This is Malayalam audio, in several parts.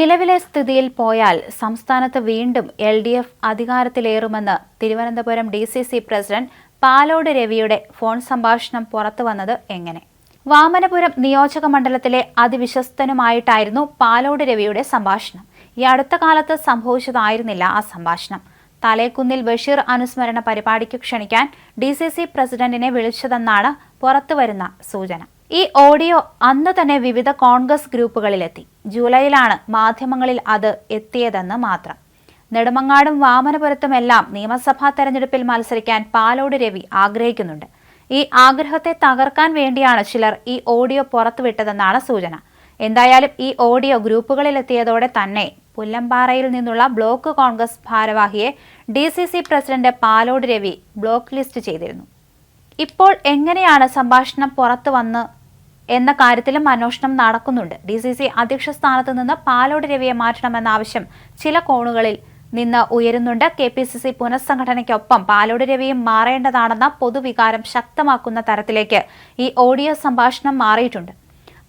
നിലവിലെ സ്ഥിതിയിൽ പോയാൽ സംസ്ഥാനത്ത് വീണ്ടും L D F അധികാരത്തിലേറുമെന്ന് Thiruvananthapuram D C C president Palode രവിയുടെ ഫോൺ സംഭാഷണം പുറത്തുവന്നത് എങ്ങനെ? വാമനപുരം നിയോജക മണ്ഡലത്തിലെ അതിവിശ്വസ്തനുമായിട്ടായിരുന്നു പാലോട് രവിയുടെ സംഭാഷണം. ഈ അടുത്ത കാലത്ത് സംഭവിച്ചതായിരുന്നില്ല ആ സംഭാഷണം. തലേക്കുന്നിൽ ബഷീർ അനുസ്മരണ പരിപാടിക്ക് ക്ഷണിക്കാൻ ഡി സി സി പ്രസിഡന്റിനെ വിളിച്ചതെന്നാണ് പുറത്തുവരുന്ന സൂചന. ഈ ഓഡിയോ അന്ന് തന്നെ വിവിധ കോൺഗ്രസ് ഗ്രൂപ്പുകളിലെത്തി. ജൂലൈയിലാണ് മാധ്യമങ്ങളിൽ അത് എത്തിയതെന്ന് മാത്രം. നെടുമങ്ങാടും വാമനപുരത്തുമെല്ലാം നിയമസഭാ തെരഞ്ഞെടുപ്പിൽ മത്സരിക്കാൻ പാലോട് രവി ആഗ്രഹിക്കുന്നുണ്ട്. ഈ ആഗ്രഹത്തെ തകർക്കാൻ വേണ്ടിയാണ് ചിലർ ഈ ഓഡിയോ പുറത്തുവിട്ടതെന്നാണ് സൂചന. എന്തായാലും ഈ ഓഡിയോ ഗ്രൂപ്പുകളിലെത്തിയതോടെ തന്നെ പുല്ലമ്പാറയിൽ നിന്നുള്ള block Congress ഭാരവാഹിയെ D C C president Palode Ravi block list ചെയ്തിരുന്നു. ഇപ്പോൾ എങ്ങനെയാണ് സംഭാഷണം പുറത്തു വന്ന് എന്ന കാര്യത്തിലും അന്വേഷണം നടക്കുന്നുണ്ട്. ഡി സി സി അധ്യക്ഷ സ്ഥാനത്ത് നിന്ന് പാലോട് രവിയെ മാറ്റണമെന്ന ആവശ്യം ചില കോണുകളിൽ നിന്ന് ഉയരുന്നുണ്ട്. കെ പി സി സി പുനഃസംഘടനയ്ക്കൊപ്പം പാലോട് രവിയും മാറേണ്ടതാണെന്ന പൊതുവികാരം ശക്തമാക്കുന്ന തരത്തിലേക്ക് ഈ ഓഡിയോ സംഭാഷണം മാറിയിട്ടുണ്ട്.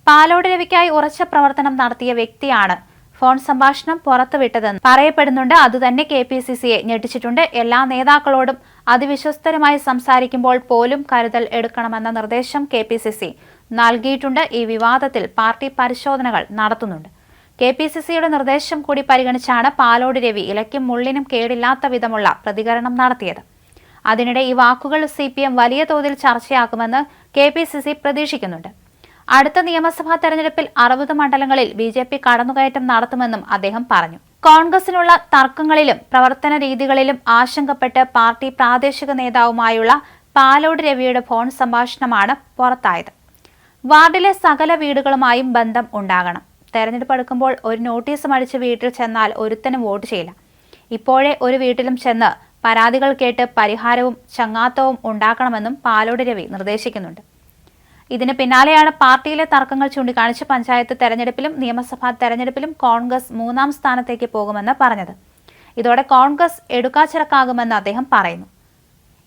പാലോട് രവിക്കായി ഉറച്ച പ്രവർത്തനം നടത്തിയ വ്യക്തിയാണ് ഫോൺ സംഭാഷണം പുറത്തുവിട്ടതെന്ന് പറയപ്പെടുന്നുണ്ട്. അതുതന്നെ കെ പി സി സിയെ ഞെട്ടിച്ചിട്ടുണ്ട്. എല്ലാ നേതാക്കളോടും അതിവിശ്വസ്തരുമായി സംസാരിക്കുമ്പോൾ പോലും കരുതൽ എടുക്കണമെന്ന നിർദ്ദേശം കെ പി സി സി നൽകിയിട്ടുണ്ട്. ഈ വിവാദത്തിൽ പാർട്ടി പരിശോധനകൾ നടത്തുന്നുണ്ട്. കെ പി സി സിയുടെ നിർദ്ദേശം കൂടി പരിഗണിച്ചാണ് പാലോട് രവി ഇലയ്ക്കും മുള്ളിനും കേടില്ലാത്ത വിധമുള്ള പ്രതികരണം നടത്തിയത്. അതിനിടെ ഈ വാക്കുകൾ സി പി എം വലിയ തോതിൽ ചർച്ചയാക്കുമെന്ന് കെ പി സി സി പ്രതീക്ഷിക്കുന്നുണ്ട്. അടുത്ത നിയമസഭാ തെരഞ്ഞെടുപ്പിൽ അറുപത് മണ്ഡലങ്ങളിൽ ബി ജെ പി കടന്നുകയറ്റം നടത്തുമെന്നും അദ്ദേഹം പറഞ്ഞു. കോൺഗ്രസിനുള്ള തർക്കങ്ങളിലും പ്രവർത്തന രീതികളിലും ആശങ്കപ്പെട്ട് പാർട്ടി പ്രാദേശിക നേതാവുമായുള്ള പാലോട് രവിയുടെ ഫോൺ സംഭാഷണമാണ് പുറത്തായത്. വാർഡിലെ സകല വീടുകളുമായും ബന്ധം ഉണ്ടാകണം. തെരഞ്ഞെടുപ്പ് അടുക്കുമ്പോൾ ഒരു നോട്ടീസ് അടിച്ച് വീട്ടിൽ ചെന്നാൽ ഒരുത്തനും വോട്ട് ചെയ്യില്ല. ഇപ്പോഴേ ഒരു വീട്ടിലും ചെന്ന് പരാതികൾ കേട്ട് പരിഹാരവും ചങ്ങാത്തവും ഉണ്ടാക്കണമെന്നും പാലോട് രവി നിർദ്ദേശിക്കുന്നുണ്ട്. ഇതിന് പിന്നാലെയാണ് പാർട്ടിയിലെ തർക്കങ്ങൾ ചൂണ്ടിക്കാണിച്ച് പഞ്ചായത്ത് തെരഞ്ഞെടുപ്പിലും നിയമസഭാ തെരഞ്ഞെടുപ്പിലും കോൺഗ്രസ് മൂന്നാം സ്ഥാനത്തേക്ക് പോകുമെന്ന് പറഞ്ഞത്. ഇതോടെ കോൺഗ്രസ് എടുക്കാച്ചിറക്കാകുമെന്ന് അദ്ദേഹം പറയുന്നു.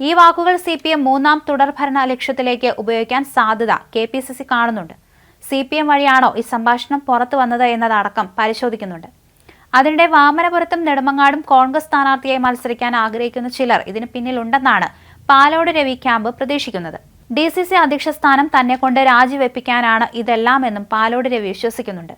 ഈ വാക്കുകൾ സി പി എം മൂന്നാം തുടർഭരണ ലക്ഷ്യത്തിലേക്ക് ഉപയോഗിക്കാൻ സാധ്യത കെ പി സി സി കാണുന്നുണ്ട്. സി പി എം വഴിയാണോ ഈ സംഭാഷണം പുറത്തു വന്നത് എന്നതടക്കം പരിശോധിക്കുന്നുണ്ട്. അതിനിടെ വാമനപുരത്തും നെടുമങ്ങാടും കോൺഗ്രസ് സ്ഥാനാർത്ഥിയായി മത്സരിക്കാൻ ആഗ്രഹിക്കുന്ന ചിലർ ഇതിന് പിന്നിലുണ്ടെന്നാണ് പാലോട് രവി ക്യാമ്പ് പ്രതീക്ഷിക്കുന്നത്. ഡി സി സി അധ്യക്ഷ സ്ഥാനം തന്നെ കൊണ്ട് രാജിവെപ്പിക്കാനാണ് ഇതെല്ലാമെന്നും പാലോട് രവി വിശ്വസിക്കുന്നുണ്ട്.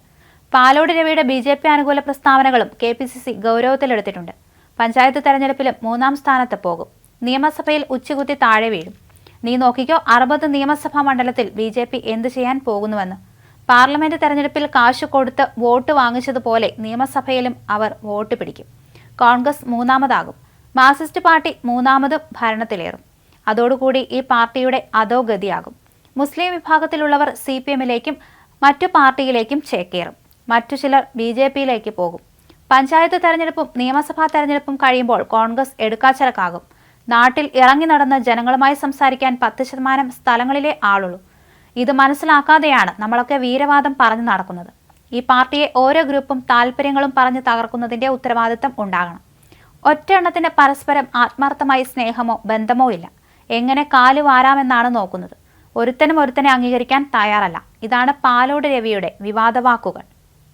പാലോട് രവിയുടെ ബി ജെ പി അനുകൂല പ്രസ്താവനകളും കെ പി സി സി ഗൗരവത്തിലെടുത്തിട്ടുണ്ട്. പഞ്ചായത്ത് തെരഞ്ഞെടുപ്പിലും മൂന്നാം സ്ഥാനത്ത് പോകും. നിയമസഭയിൽ ഉച്ചകുത്തി താഴെ വീഴും. നീ നോക്കിക്കോ അറുപത് നിയമസഭാ മണ്ഡലത്തിൽ ബി ജെ പി എന്ത് ചെയ്യാൻ പോകുന്നുവെന്ന്. പാർലമെന്റ് തെരഞ്ഞെടുപ്പിൽ കാശ് കൊടുത്ത് വോട്ട് വാങ്ങിച്ചതുപോലെ നിയമസഭയിലും അവർ വോട്ട് പിടിക്കും. കോൺഗ്രസ് മൂന്നാമതാകും. മാർക്സിസ്റ്റ് പാർട്ടി മൂന്നാമതും ഭരണത്തിലേറും. അതോടുകൂടി ഈ പാർട്ടിയുടെ അധോഗതിയാകും. മുസ്ലിം വിഭാഗത്തിലുള്ളവർ സി പി എമ്മിലേക്കും മറ്റു പാർട്ടിയിലേക്കും ചേക്കേറും. മറ്റു ചിലർ ബി ജെ പിയിലേക്ക് പോകും. പഞ്ചായത്ത് തെരഞ്ഞെടുപ്പും നിയമസഭാ തെരഞ്ഞെടുപ്പും കഴിയുമ്പോൾ കോൺഗ്രസ് എടുക്കാച്ചരക്കാകും. നാട്ടിൽ ഇറങ്ങി നടന്ന് ജനങ്ങളുമായി സംസാരിക്കാൻ പത്ത് ശതമാനം സ്ഥലങ്ങളിലെ ആളുള്ളൂ. ഇത് മനസ്സിലാക്കാതെയാണ് നമ്മളൊക്കെ വീരവാദം പറഞ്ഞു നടക്കുന്നത്. ഈ പാർട്ടിയെ ഓരോ ഗ്രൂപ്പും താല്പര്യങ്ങളും പറഞ്ഞ് തകർക്കുന്നതിന്റെ ഉത്തരവാദിത്തം ഉണ്ടാകണം. ഒറ്റ എണ്ണത്തിന് പരസ്പരം ആത്മാർത്ഥമായി സ്നേഹമോ ബന്ധമോ ഇല്ല. എങ്ങനെ കാൽ വാരാമെന്നാണ് നോക്കുന്നത്. ഒരുത്തനും ഒരുത്തനെ അംഗീകരിക്കാൻ തയ്യാറല്ല. ഇതാണ് പാലോട് രവിയുടെ വിവാദവാക്കുകൾ.